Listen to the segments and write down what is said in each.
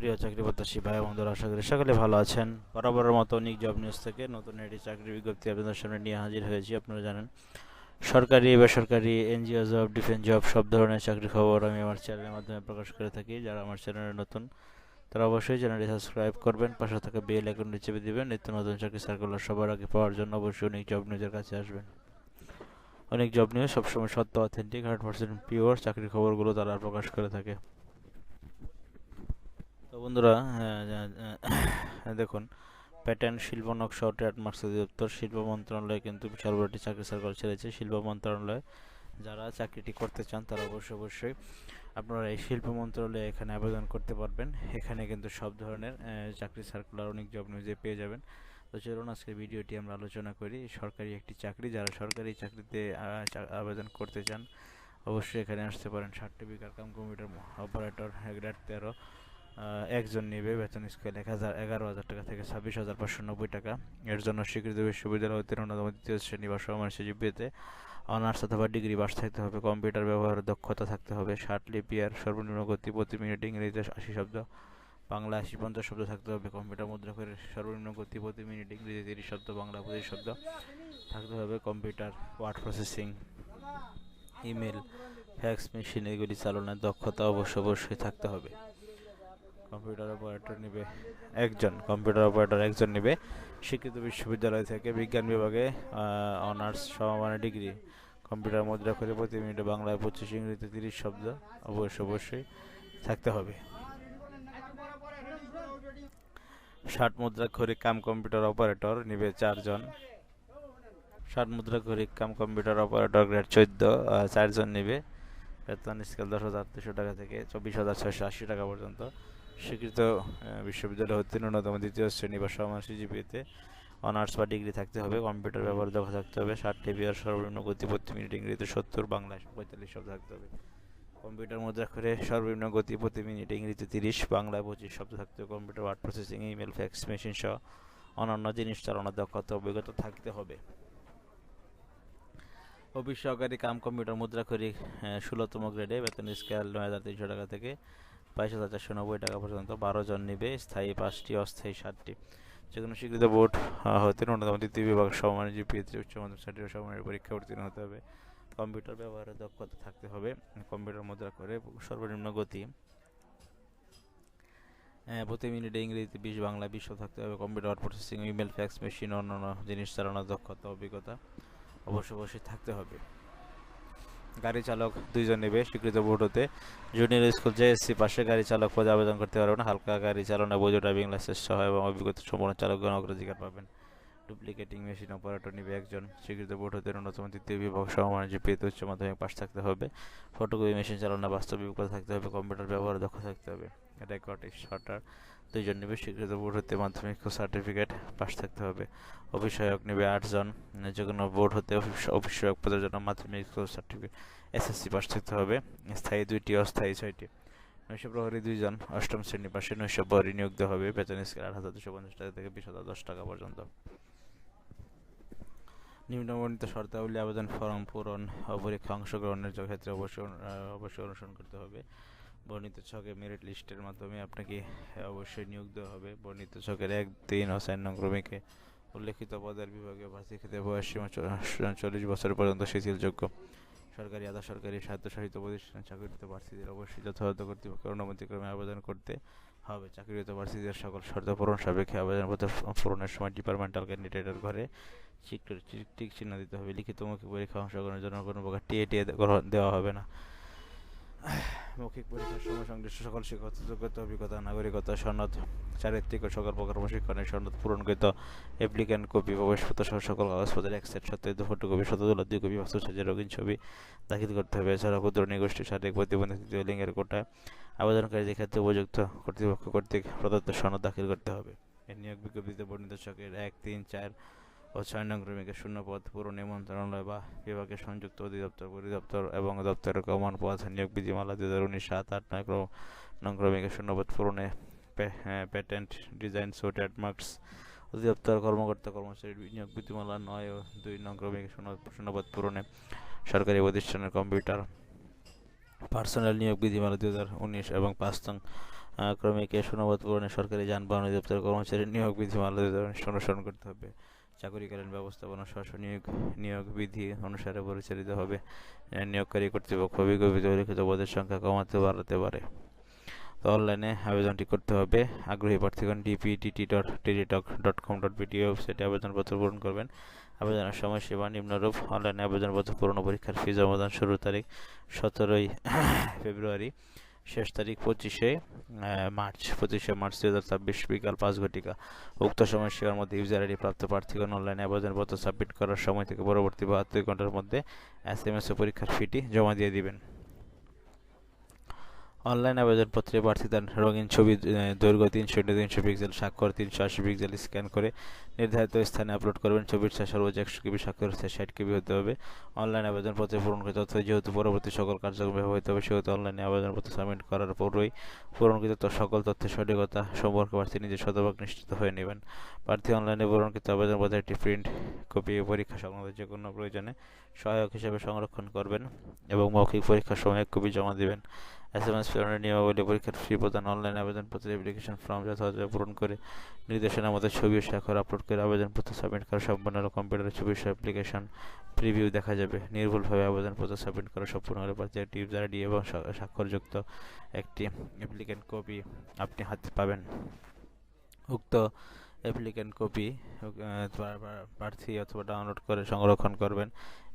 প্রিয় চাকরি প্রত্যাশী ভাই বন্ধুরা আশা করি সকলে ভালো আছেন। বরাবরের মতো অনেক জব নিউজ থেকে নতুন একটি চাকরি বিজ্ঞপ্তি আপনাদের সামনে নিয়ে হাজির হয়েছি, আপনারা জানেন। সরকারি, বেসরকারি, এনজিও জব, ডিফেন্স জব, সব ধরনের চাকরি খবর আমি আমার চ্যানেলের মাধ্যমে প্রকাশ করে থাকি। যারা আমার চ্যানেলে নতুন, তারা অবশ্যই চ্যানেলটি সাবস্ক্রাইব করবেন, পাশে থাকা বেল আইকনটি চেপে দিবেন। নিত্য নতুন চাকরি সার্কুলার সবার আগে পাওয়ার জন্য অবশ্যই অনেক জব নিউজের কাছে আসবেন। অনেক জব নিউজ সবসময় সত্য অথেন্টিক হান্ড্রেড পার্সেন্ট পিওর চাকরির খবরগুলো তারা প্রকাশ করে থাকে। বন্ধুরা আহ, আহ, দেখুন প্যাটার্ন শিল্প নকশা ও ট্রেডমার্কস অধিদপ্তর শিল্প মন্ত্রণালয় কিন্তু একটি চাকরি সার্কুলার ছেড়েছে। শিল্প মন্ত্রণালয় যারা চাকরিটি করতে চান তারা অবশ্যই অবশ্যই আপনারা এই শিল্প মন্ত্রণালয়ে এখানে আবেদন করতে পারবেন। এখানে কিন্তু সব ধরনের চাকরি সার্কুলার অনেক জব নিউজে পেয়ে যাবেন। তো চলুন আজকের ভিডিওটি আমরা আলোচনা করি। সরকারি একটি চাকরি যারা সরকারি চাকরিতে আবেদন করতে চান অবশ্যই এখানে আসতে পারেন। বিকার কাম কম্পিউটার অপারেটর গ্রেড তেরো। একজন নেবে, বেতন স্কেল এক হাজার এগারো হাজার টাকা থেকে ছাব্বিশ হাজার পাঁচশো নব্বই টাকা। এর জন্য স্বীকৃত বিশ্ববিদ্যালয় ন্যূনতম দ্বিতীয় শ্রেণি বা সমানসী জিপিএতে অনার্স অথবা ডিগ্রি পাস থাকতে হবে, কম্পিউটার ব্যবহারের দক্ষতা থাকতে হবে, ষাট লিপিয়ার সর্বনিম্ন গতি প্রতি মিনিট ইংরেজিতে আশি শব্দ, বাংলা আশি পঞ্চাশ শব্দ থাকতে হবে, কম্পিউটার মুদ্রা করে সর্বনিম্ন গতি প্রতি মিনিট ইংরেজি তিরিশ শব্দ, বাংলা পঁচিশ শব্দ থাকতে হবে, computer, word processing, email, fax machine এগুলি চালনার দক্ষতা অবশ্য অবশ্যই থাকতে হবে। কম্পিউটার অপারেটর নেবে একজন কম্পিউটার অপারেটর একজন নেবে। স্বীকৃত বিশ্ববিদ্যালয় থেকে বিজ্ঞান বিভাগে অনার্স সমমানের ডিগ্রি কম্পিউটার মুদ্রা করে প্রতি মিনিটে বাংলায় পঁচিশ ইংরেজিতে তিরিশ শব্দ অবশ্যই অবশ্যই থাকতে হবে। ষাট মুদ্রা করে কাম কম্পিউটার অপারেটর নেবে চারজন। ষাট মুদ্রা করে কাম কম্পিউটার অপারেটর গ্রেড চোদ্দ চারজন নেবে। বেতন স্কেল দশ হাজার দুশো টাকা থেকে চব্বিশ হাজার ছয়শো আশি টাকা পর্যন্ত। স্বীকৃত বিশ্ববিদ্যালয় হতে ন্যূনতম দ্বিতীয় শ্রেণি বা সমাসী জিপিএতে অনার্স বা ডিগ্রি থাকতে হবে। কম্পিউটার ব্যবহার দক্ষ থাকতে হবে। ষাট টিভিআর সর্বনিম্ন গতি প্রতি মিনিট ইংরেজিতে সত্তর, বাংলায় পঁয়তাল্লিশ শব্দ থাকতে হবে। কম্পিউটার মুদ্রা করে সর্বনিম্ন গতি প্রতি মিনিট ইংরেজিতে তিরিশ, বাংলায় পঁচিশ শব্দ থাকতে হবে। Computer, word processing, email, fax, machine সহ অন্যান্য জিনিস চালানোর দক্ষতা অভিজ্ঞতা থাকতে হবে। অফিস সহকারী কাম কম্পিউটার মুদ্রা করি ষোলোতম গ্রেডে বেতন স্কেল নয় হাজার তিনশো টাকা থেকে বাইশ হাজার চারশো নব্বই টাকা পর্যন্ত বারো জন নেবে, স্থায়ী পাঁচটি, অস্থায়ী সাতটি। যে কোনো স্বীকৃত বোর্ড হতে ন্যূনতম দ্বিতীয় বিভাগ সমানের জিপিএতে উচ্চ মাধ্যমিক সার্টিফিকেট সমানের পরীক্ষা উত্তীর্ণ হতে হবে। কম্পিউটার ব্যবহারের দক্ষতা থাকতে হবে, কম্পিউটার মুদ্রা করে সর্বনিম্ন গতি। প্রতি মিনিটে ইংরেজিতে বিশ বাংলা বিশ্ব থাকতে হবে। Computer processing, email, fax, machine, অন্যান্য জিনিস চালানোর দক্ষতা, অভিজ্ঞতা অবশ্যই অবশ্যই থাকতে হবে। গাড়ি চালক দুইজন নেবে, স্বীকৃত বোর্ড হতে। জুনিয়র স্কুল জেএসসি পাশে গাড়ি চালক পদে আবেদন করতে পারবেন হালকা গাড়ি চালনা, বৈধ ড্রাইভিং লাইসেন্স সহ এবং অভিজ্ঞতা সম্পন্ন চালকগণ অগ্রাধিকার পাবেন। ডুপ্লিকেটিং মেশিন অপারেটর নিবে একজন। স্বীকৃত বোর্ড হতে ন্যূনতম তৃতীয় বিভাগ সমমান পেতে উচ্চ মাধ্যমিক পাশ থাকতে হবে। ফটোকপি মেশিন চালনা, বাস্তব অভিজ্ঞতা থাকতে হবে। কম্পিউটার ব্যবহার দক্ষ থাকতে হবে। রেকর্ড শটার দুইজন নেবে স্বীকৃত বোর্ড হতে মাধ্যমিক সার্টিফিকেট পাশ থাকতে হবে। সহায়ক নেবে আটজন যে কোনো বোর্ড হতে সহায়ক পদের জন্য মাধ্যমিক সার্টিফিকেট এসএসসি পাস থাকতে হবে। স্থায়ী দুইটি, অস্থায়ী ছয়টি। নৈশ প্রহরী দুইজন, অষ্টম শ্রেণি পাশে নৈশ প্রহরী নিয়োগ দেওয়া হবে। বেতন স্কেল আট হাজার দুশো পঞ্চাশ টাকা থেকে বিশ হাজার দশ টাকা পর্যন্ত। নিম্নবর্ণিত শর্তাবলী আবেদন ফর্ম পূরণ ও পরীক্ষা অংশগ্রহণের ক্ষেত্রে অবশ্যই অবশ্যই অনুসরণ করতে হবে। বর্ণিত ছকে মেরিট লিস্টের মাধ্যমে আপনাকে অবশ্যই নিয়োগ দেওয়া হবে। বর্ণিত ছকের এক তিন ও চার নং ক্রমিকে উল্লেখিত পদের বিভাগে প্রার্থী ক্ষেত্রে বয়স সীমা চল্লিশ বছর পর্যন্ত শিথিলযোগ্য। সরকারি, আধা সরকারি স্বায়ত্তশাসিত প্রতিষ্ঠানে চাকরিরত প্রার্থীদের অবশ্যই যথাযথ কর্তৃপক্ষের অনুমতিক্রমে আবেদন করতে হবে। চাকরিরত প্রার্থীদের সকল শর্ত পূরণ সাপেক্ষে আবেদনপত্র পূরণের সময় ডিপার্টমেন্টাল ক্যান্ডিডেটের ঘরে টিক চিহ্ন দিতে হবে। লিখিত মৌখিক পরীক্ষা অংশগ্রহণের জন্য কোনো প্রকার টিএ টিএ দেওয়া হবে না। মৌখিক পরীক্ষার সময় সংশ্লিষ্ট সকল শিক্ষক যোগ্যতা, অভিজ্ঞতা, নাগরিকতা, সনদ, চারিত্রিক ও সকল প্রকার প্রশিক্ষণের সনদ পূরণকৃত অ্যাপ্লিক্যান্ট কপি, প্রবেশপত্র সহ সকল কাগজপত্রের এক সেট সত্যায়িত ফটোকপি শতদুল দুই কপি বাস্তব সাজের রঙিন ছবি দাখিল করতে হবে। এছাড়া ক্ষুদ্র নিগোষ্ঠী শারীরিক প্রতিবন্ধী লিঙ্গের কোটা আবেদনকারীদের ক্ষেত্রে উপযুক্ত কর্তৃপক্ষ কর্তৃক প্রদত্ত সনদ দাখিল করতে হবে। নিয়োগ বিজ্ঞপ্তিতে বর্ণিত ছকের এক, তিন, চার ও ছয় নং ক্রমিকের শূন্য পদ পূরণে মন্ত্রণালয় বা বিভাগের সংযুক্ত অধিদপ্তর, পরিদপ্তর এবং দপ্তরের কমন পদ নিয়োগ বিধিমালা দুই হাজার উনিশ সাত আট নয় নং ক্রমিকের শূন্য পদ পূরণে প্যাটেন্ট ডিজাইন সো ট্রেডমার্কস অধিদপ্তর কর্মকর্তা কর্মচারী নিয়োগ বিধিমালা নয় ও দুই নং ক্রমিকের শূন্য পূরণে সরকারি প্রতিষ্ঠানের কম্পিউটার পার্সোনাল নিয়োগ বিধিমালা দুই হাজার উনিশ এবং পাঁচ নং ক্রমিকে শূন্যপদ পূরণে সরকারি যানবাহন অধিদপ্তরের কর্মচারী নিয়োগ বিধিমালা দু হাজার উনিশ অনুসরণ করতে হবে। চাকরিকালীন ব্যবস্থাপনা শাসন নিয়োগ নিয়োগ বিধি অনুসারে পরিচালিত হবে। নিয়োগকারী কর্তৃপক্ষ বিজ্ঞপ্তিতে উল্লিখিত পদের সংখ্যা কমাতে বাড়াতে পারে। তো অনলাইনে আবেদনটি করতে হবে। আগ্রহী প্রার্থীগণ DPDT dot Teletalk dot com dot BT ওয়েবসাইটে আবেদনপত্র পূরণ করবেন। আবেদনের সময়সীমা নিম্নরূপ। অনলাইনে আবেদনপত্র পূরণ পরীক্ষার ফি জমাদান শুরুর তারিখ সতেরোই ফেব্রুয়ারি। শেষ তারিখ পঁচিশে মার্চ পঁচিশে মার্চ দু হাজার ছাব্বিশ বিকাল পাঁচ ঘটিকা। উক্ত সময়সীমার মধ্যে ইউজার আইডি প্রাপ্ত প্রার্থীগণ অনলাইনে আবেদনপত্র সাবমিট করার সময় থেকে পরবর্তী বাহাত্তর ঘণ্টার মধ্যে এস এম এস ও পরীক্ষার ফিটি জমা দিয়ে দিবেন। অনলাইন আবেদনপত্রে প্রার্থী তার রঙিন ছবি দৈর্ঘ্য তিনশো ইন্টু তিনশো পিক্সেল, স্বাক্ষর তিনশো আশি পিক্সেল স্ক্যান করে নির্ধারিত স্থানে আপলোড করবেন। ছবির সাইজ সর্বোচ্চ একশো কেবি, স্বাক্ষর ষাট কেবি হতে হবে। অনলাইন আবেদনপত্রে পূরণকৃত তথ্য যেহেতু পরবর্তী সকল কার্যক্রম ব্যবহৃত হবে, সেহেতু অনলাইনে আবেদনপত্র সাবমিট করার পরই পূরণকৃত সকল তথ্যের সঠিকতা সম্পর্কে প্রার্থী নিজে শতভাগ নিশ্চিত হয়ে নেবেন। প্রার্থী অনলাইনে পূরণকৃত আবেদনপত্রের একটি প্রিন্ট কপি পরীক্ষা সংক্রান্ত যে কোনো প্রয়োজনে সহায়ক হিসেবে সংরক্ষণ করবেন এবং মৌখিক পরীক্ষার সময় কপি জমা দিবেন। এস এম এস প্রেরণের নিয়মাবলী পরীক্ষার ফি প্রদান অনলাইন আবেদনপত্রের অ্যাপ্লিকেশন ফর্ম যথাযথ পূরণ করে নির্দেশনা মতো ছবি ও স্বাক্ষর আপলোড করে আবেদনপত্র সাবমিট করা সম্পূর্ণ হলে কম্পিউটারে ছবি অ্যাপ্লিকেশন প্রিভিউ দেখা যাবে। নির্ভুলভাবে আবেদনপত্র সাবমিট করা সম্পূর্ণ হলে প্রার্থী একটি দ্বারা ডি এবং স্বাক্ষরযুক্ত একটি অ্যাপ্লিকেন্ট কপি আপনি হাতে পাবেন। উক্ত অ্যাপ্লিকেন্ট কপি প্রার্থী অথবা ডাউনলোড করে সংরক্ষণ করবেন।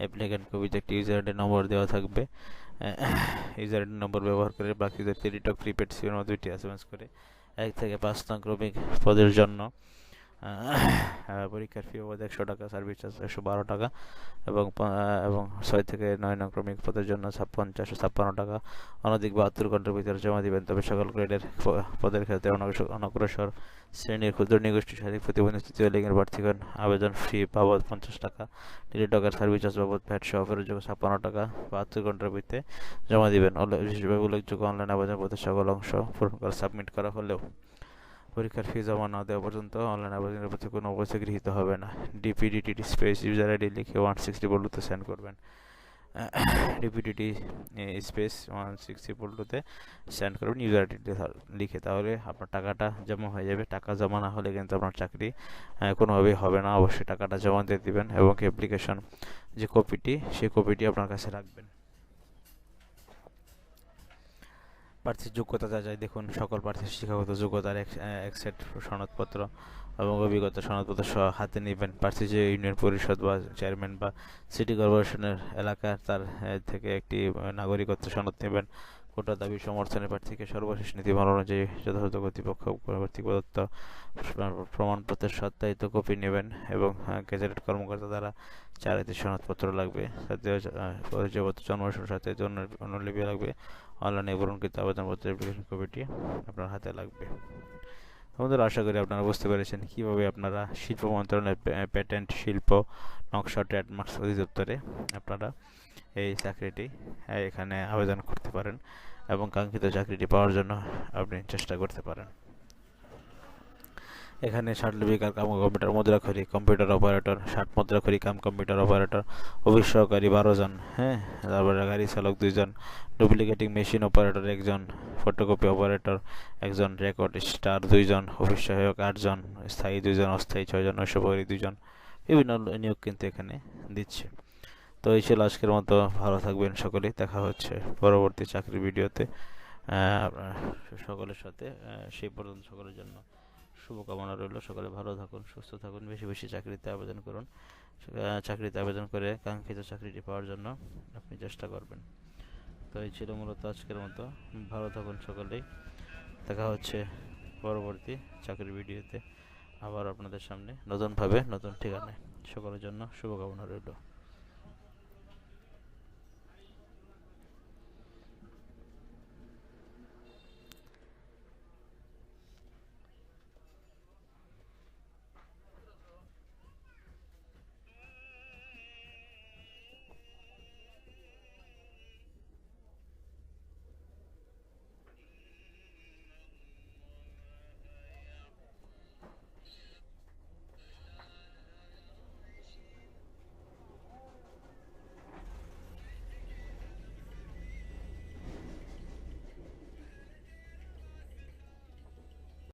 অ্যাপ্লিকেন্ট কপিতে একটি ইউজার আইডি নম্বর দেওয়া থাকবে। ইউজার আইডি নম্বর ব্যবহার করে প্রার্থীদের টেলিটক প্রিপেড সিমের মতো দুইটি এস করে। এক থেকে পাঁচ নং ক্রমিক পদের জন্য পরীক্ষার ফি বাবদ একশো টাকা সার্ভিস চার্জ একশো বারো টাকা এবং এবং ছয় থেকে নয় নং ক্রমিক পদের জন্য পঞ্চাশ ছাপ্পান্ন টাকা। অনধিক বাহাত্তর ঘণ্টার ভিতরে জমা দিবেন, তবে সকল গ্রেডের পদের ক্ষেত্রে অনগ্রসর শ্রেণির ক্ষুদ্র নিগোষ্ঠী শারীরিক প্রতিবন্ধী তৃতীয় লিঙ্গের প্রার্থীগণ আবেদন ফি বাবদ পঞ্চাশ টাকা। টেলিটকের সার্ভিস চার্জ বাবদ ভ্যাট সহ ফেরতযোগ্য ছাপ্পান্ন টাকা, বাহাত্তর ঘণ্টার ভিতরে জমা দিবেন। বিশেষভাবে উল্লেখযোগ্য অনলাইন আবেদনপত্রের সকল অংশ পূরণ করা সাবমিট করা হলেও পরীক্ষার ফি জমা না দেওয়া পর্যন্ত অনলাইন আবেদনের প্রতি কোনো অবস্থা গৃহীত হবে না। ডিপিডিটি স্পেস ইউজার আইডি লিখে ওয়ান সিক্সটি বলুতে সেন্ড করবেন। ডিপিডিটি স্পেস ওয়ান সিক্সটি বলুতে সেন্ড করবেন ইউজার আইডি লিখে। তাহলে আপনার টাকাটা জমা হয়ে যাবে। টাকা জমা না হলে কিন্তু আপনার চাকরি কোনোভাবেই হবে না। অবশ্যই টাকাটা জমা দিয়ে দিবেন এবং অ্যাপ্লিকেশন যে কপিটি সেই কপিটি আপনার কাছে রাখবেন। প্রার্থীর যোগ্যতা যা যায়, দেখুন, সকল প্রার্থীর শিক্ষাগত যোগ্যতার এক সেট সনদপত্র এবং অভিজ্ঞতা সনদপত্র সহ হাতে নেবেন। প্রার্থী যে ইউনিয়ন পরিষদ বা চেয়ারম্যান বা সিটি কর্পোরেশনের এলাকার, তার থেকে একটি নাগরিকত্ব সনদ নেবেন। কোটা দাবি সমর্থনের প্রার্থীকে সর্বশেষ নীতিমালা অনুযায়ী যথাযথ কর্তৃপক্ষ কর্তৃক প্রদত্ত প্রমাণপত্রের সত্যায়িত কপি নেবেন এবং গেজেটেড কর্মকর্তা দ্বারা চারিটি সনদপত্র লাগবে। পরিচয়পত্র জন্মসূর সাথে অনুলিপি লাগবে। অনলাইনে পূরণকৃত আবেদনপত্রের অ্যাপ্লিকেশন কপিটি আপনার হাতে লাগবে। আমাদের আশা করি আপনারা বুঝতে পেরেছেন কীভাবে আপনারা শিল্প মন্ত্রণালয়ের প্যাটেন্ট শিল্প নকশা ট্রেডমার্কস অধিদপ্তরে আপনারা এই চাকরিটি এখানে আবেদন করতে পারেন এবং কাঙ্ক্ষিত চাকরিটি পাওয়ার জন্য আপনি চেষ্টা করতে পারেন। এখানে ষাট লিপিকার কাম কম্পিউটার, মুদ্রাক্ষরী, কম্পিউটার অপারেটর, ষাট মুদ্রাক্ষরী, কাম কম্পিউটার অপারেটর, অফিস সহকারী বারো জন হ্যাঁ? তারপরে গাড়ি চালক দুইজন, ডুপ্লিকেটিং মেশিন অপারেটর একজন, ফটোকপি অপারেটর একজন, রেকর্ড স্টার দুইজন, অফিস সহায়ক আটজন, স্থায়ী দুইজন, অস্থায়ী ছয়জন নৈশপরি দুইজন, বিভিন্ন নিয়োগ কিন্তু এখানে দিচ্ছে। তো এই ছিল আজকের মতো। ভালো থাকবেন সকলে। দেখা হচ্ছে পরবর্তী চাকরির ভিডিওতে। আপনারা সকলের সাথে সেই পর্যন্ত সকলের জন্য শুভকামনা রইল। সকলে ভালো থাকুন, সুস্থ থাকুন, বেশি বেশি চাকরিতে আবেদন করুন। চাকরিতে আবেদন করে কাঙ্ক্ষিত চাকরিটি পাওয়ার জন্য আপনি চেষ্টা করবেন। তো এই ছিল মূলত আজকের মতো। ভালো থাকুন সকলেই। দেখা হচ্ছে পরবর্তী চাকরির ভিডিওতে আবার আপনাদের সামনে নতুনভাবে, নতুন ঠিকানায়। সকলের জন্য শুভকামনা রইল।